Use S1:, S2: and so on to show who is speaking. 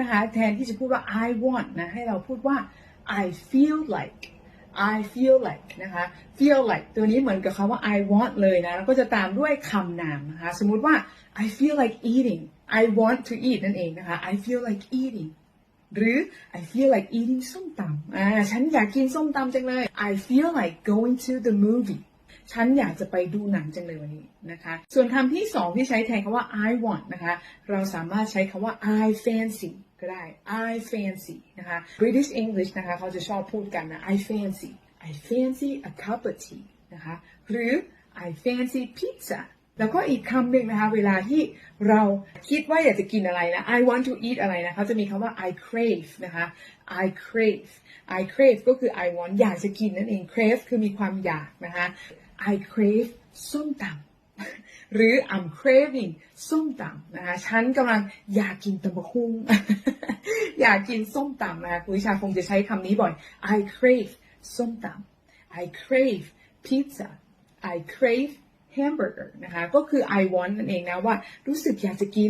S1: นะคะแทนที่จะพูดว่า I want นะให้เราพูดว่า I feel like I feel like นะคะ feel like ตัวนี้เหมือนกับคำว่า I want เลยนะ แล้วก็จะตามด้วยคำนามนะคะ สมมุติว่า I feel like eating I want to eat นั่นเองนะคะ I feel like eating หรือ I feel like eating ส้มตำอ่า ฉันอยากกินส้มตำจังเลย I feel like going to the movie ฉันอยากจะไปดูหนังจังเลยวันนี้นะคะ ส่วนคำที่สองที่ใช้แทนคำว่า I want นะคะ เราสามารถใช้คำว่า I fancy ก็ได้ I fancy นะคะ British English นะคะ เขาจะชอบพูดกันนะ I fancy I fancy a cup of tea นะคะ หรือ I fancy pizza แล้วก็อีกคำหนึ่งนะคะ เวลาที่เราคิดว่าอยากจะกินอะไรนะ I want to eat อะไรนะเขาจะมีคำว่า I crave นะคะ I crave I crave ก็คือ I want อยากจะกินนั่นเอง crave คือมีความอยากนะคะ I crave ส้มตำหรือ I'm craving ส้มตำนะคะ ฉันกำลังอยากกินตำบักหุ่งอยากกินส้มตำนะคะคุณวิชาคงจะใช้คำนี้บ่อย I crave ส้มตำ I crave pizza I crave hamburger นะคะ ก็คือ I want นั่นเองนะว่ารู้สึกอยากจะกิน